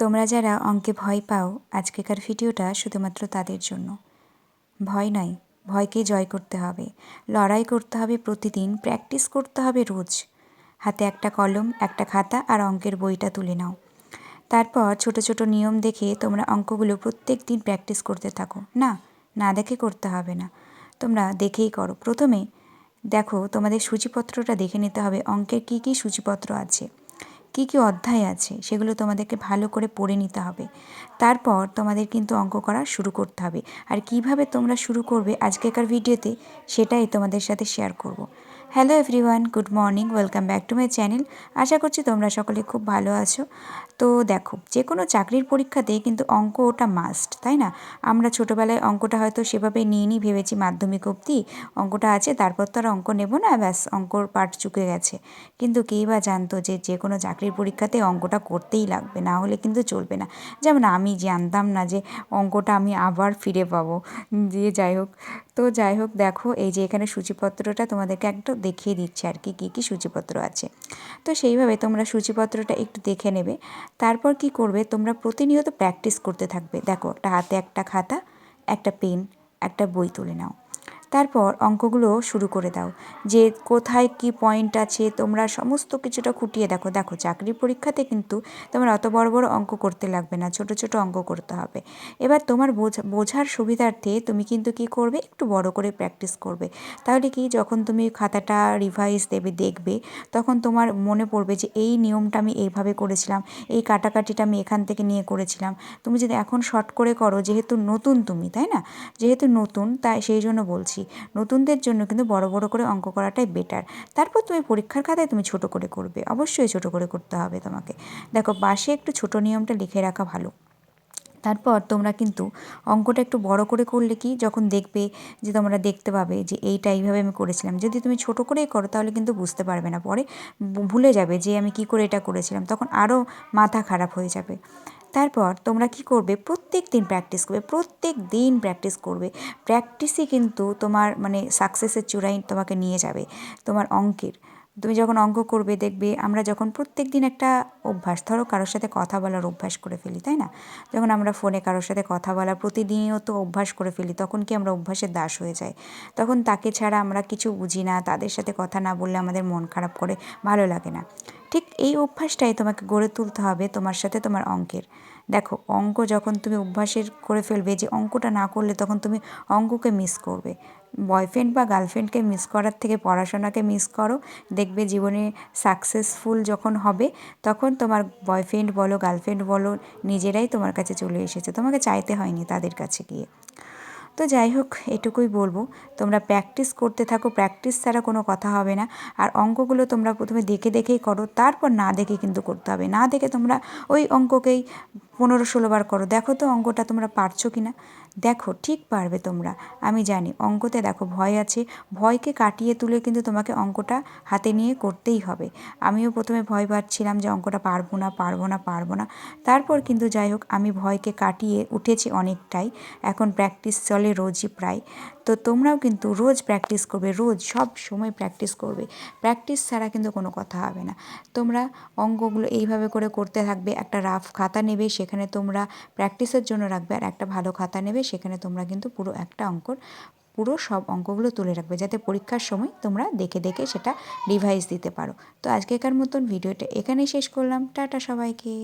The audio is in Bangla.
তোমরা যারা অঙ্কে ভয় পাও, আজকেকার ভিডিওটা শুধুমাত্র তাদের জন্য। ভয় নয়, ভয়কে জয় করতে হবে। লড়াই করতে হবে প্রতিদিন, প্র্যাকটিস করতে হবে রোজ। হাতে একটা কলম, একটা খাতা আর অঙ্কের বইটা তুলে নাও। তারপর ছোট ছোট নিয়ম দেখে তোমরা অঙ্কগুলো প্রত্যেক দিন প্র্যাকটিস করতে থাকো। না না দেখে করতে হবে না। তোমরা দেখেই করো। প্রথমে দেখো, তোমাদের সূচিপত্রটা দেখে নিতে হবে অঙ্কের কী কী সূচিপত্র আছে। কী কি অধ্যায় আছে সেগুলো তোমাদেরকে ভালো করে পড়ে নিতে হবে। তারপর তোমাদের কিন্তু অঙ্ক করা শুরু করতে হবে। আর কীভাবে তোমরা শুরু করবে আজকেকার ভিডিওতে সেটাই তোমাদের সাথে শেয়ার করব। Hello everyone, good morning, welcome back to my channel. আশা করছি তোমরা সকলে খুব ভালো আছো। তো দেখো যে কোনো চাকরির পরীক্ষাতে কিন্তু অঙ্ক ওটা মাস্ট তাই না? আমরা ছোটোবেলায় অঙ্কটা হয়তো সেভাবে নিয়ে নিই ভেবেছি মাধ্যমিক অবধি অঙ্কটা আছে, তারপর তো আর অঙ্ক নেব না, ব্যাস অঙ্কর পাঠ চুকে গেছে। কিন্তু কেই বা জানতো যে যে কোনো চাকরির পরীক্ষাতে অঙ্কটা করতেই লাগবে, না হলে কিন্তু চলবে না। যেমন আমি জানতাম না যে অঙ্কটা আমি আবার ফিরে পাবো। দিয়ে যাই হোক তো যাই হোক, দেখো এই যে এখানে সূচিপত্রটা তোমাদেরকে একটু দেখিয়ে দিচ্ছে আর কি, কী কী সূচিপত্র আছে। তো সেইভাবে তোমরা সূচিপত্রটা একটু দেখে নেবে। তারপর কি করবে, তোমরা প্রতিনিয়ত প্র্যাকটিস করতে থাকবে। দেখো, একটা হাতে একটা খাতা, একটা পেন একটা বই তুলে নাও। তারপর অঙ্কগুলো শুরু করে দাও। যে কোথায় কি পয়েন্ট আছে, তোমরা সমস্ত কিছুটা খুঁটিয়ে দেখো। দেখো চাকরি পরীক্ষাতে কিন্তু তোমার অত বড় বড় অঙ্ক করতে লাগবে না, ছোট ছোট অঙ্ক করতে হবে। এবার তোমার বোঝা, বোঝার সুবিধার্থে তুমি কিন্তু কি করবে? একটু বড় করে প্র্যাকটিস করবে। তাহলে কি, যখন তুমি খাতাটা রিভাইজ দেবে, দেখবে, তখন তোমার মনে পড়বে যে এই নিয়মটা আমি এইভাবে করেছিলাম, এই কাটাকাটিটা আমি এখান থেকে নিয়ে করেছিলাম। তুমি যদি এখন শর্ট করে করো, যেহেতু নতুন তুমি, তাই না? যেহেতু নতুন, তাই সেই জন্য বলছি নতুনদের জন্য কিন্তু বড় বড় করে অঙ্ক করাটাই বেটার তারপর তুমি পরীক্ষার খাতায় তুমি ছোট করে করবে। অবশ্যই ছোট করে করতে হবে তোমাকে। দেখো, পাশে একটু ছোট নিয়মটা লিখে রাখা ভালো। তারপর তোমরা কিন্তু অঙ্কটা একটু বড় করে করলে কি, যখন দেখবে যে তোমরা দেখতে পাবে যে এইটা এইভাবে আমি করেছিলাম। যদি তুমি ছোট করেই করো, তাহলে কিন্তু বুঝতে পারবে না। পরে ভুলে যাবে যে আমি কি করে এটা করেছিলাম। তখন আরও মাথা খারাপ হয়ে যাবে। তারপর তোমরা কি করবে? প্রত্যেক দিন প্র্যাকটিস করবে প্রত্যেক দিন প্র্যাকটিস করবে। প্র্যাকটিসই কিন্তু তোমার মানে সাকসেসের চূড়াই তোমাকে নিয়ে যাবে, তোমার অঙ্কের। তুমি যখন অঙ্ক করবে, দেখবে আমরা যখন প্রত্যেক দিন একটা অভ্যাস, ধরো কারোর সাথে কথা বলার অভ্যাস করে ফেলি, তাই না? যখন আমরা ফোনে কারোর সাথে কথা বলা প্রতিদিনও তো অভ্যাস করে ফেলি, তখন কি আমরা অভ্যাসের দাস হয়ে যাই? তখন তাকে ছাড়া আমরা কিছু বুঝি না, তাদের সাথে কথা না বললে আমাদের মন খারাপ করে, ভালো লাগে না। ঠিক এই অভ্যাসটাই তোমাকে গড়ে তুলতে হবে তোমার সাথে তোমার অঙ্কের। দেখো, অঙ্ক যখন তুমি অভ্যাসের করে ফেলবে, যে অঙ্কটা না করলে তখন তুমি অঙ্ককে মিস করবে। বয়ফ্রেন্ড বা গার্লফ্রেন্ডকে মিস করার থেকে পড়াশোনাকে মিস করো, দেখবে জীবনে সাকসেসফুল যখন হবে, তখন তোমার বয়ফ্রেন্ড বলো, গার্লফ্রেন্ড বলো, নিজেরাই তোমার কাছে চলে এসেছে। তোমাকে চাইতে হয়নি তাদের কাছে গিয়ে। তো যাই হোক, এটুকুই বলব। তোমরা প্র্যাকটিস করতে থাকো, প্র্যাকটিস ছাড়া কোনো কথা হবে না। আর অঙ্কগুলো তোমরা প্রথমে দেখে দেখেই করো, তারপর না দেখে কিন্তু করতে হবে। না দেখে তোমরা ওই অঙ্ককেই পনেরো ষোলোবার করো। দেখো তো অঙ্কটা তোমরা পারছ কি না দেখো, ঠিক পারবে তোমরা। আমি জানি, অঙ্কতে দেখো ভয় আছে। ভয়কে কাটিয়ে তুলে কিন্তু তোমাকে অঙ্কটা হাতে নিয়ে করতেই হবে। আমিও প্রথমে ভয় পাচ্ছিলাম যে অঙ্কটা পারব না পারব না পারব না। তারপর কিন্তু যাই হোক, আমি ভয়কে কাটিয়ে উঠেছি অনেকটাই। এখন প্র্যাকটিস চলে রোজই প্রায়। তো তোমরাও কিন্তু রোজ প্র্যাকটিস করবে, রোজ সব সময় প্র্যাকটিস করবে। প্র্যাকটিস ছাড়া কিন্তু কোনো কথা হবে না। তোমরা অঙ্কগুলো এইভাবে করে করতে থাকবে, একটা রাফ খাতা নেবে সেখানে তোমরা প্র্যাকটিসের জন্য রাখবে আর একটা ভালো খাতা নেবে, সেখানে তোমরা কিন্তু পুরো একটা অঙ্কর, পুরো সব অঙ্কগুলো তুলে রাখবে যাতে পরীক্ষার সময় তোমরা দেখে দেখে সেটা রিভাইজ দিতে পারো। তো আজকেকার মতন ভিডিওটা এখানেই শেষ করলাম। টাটা সবাইকে।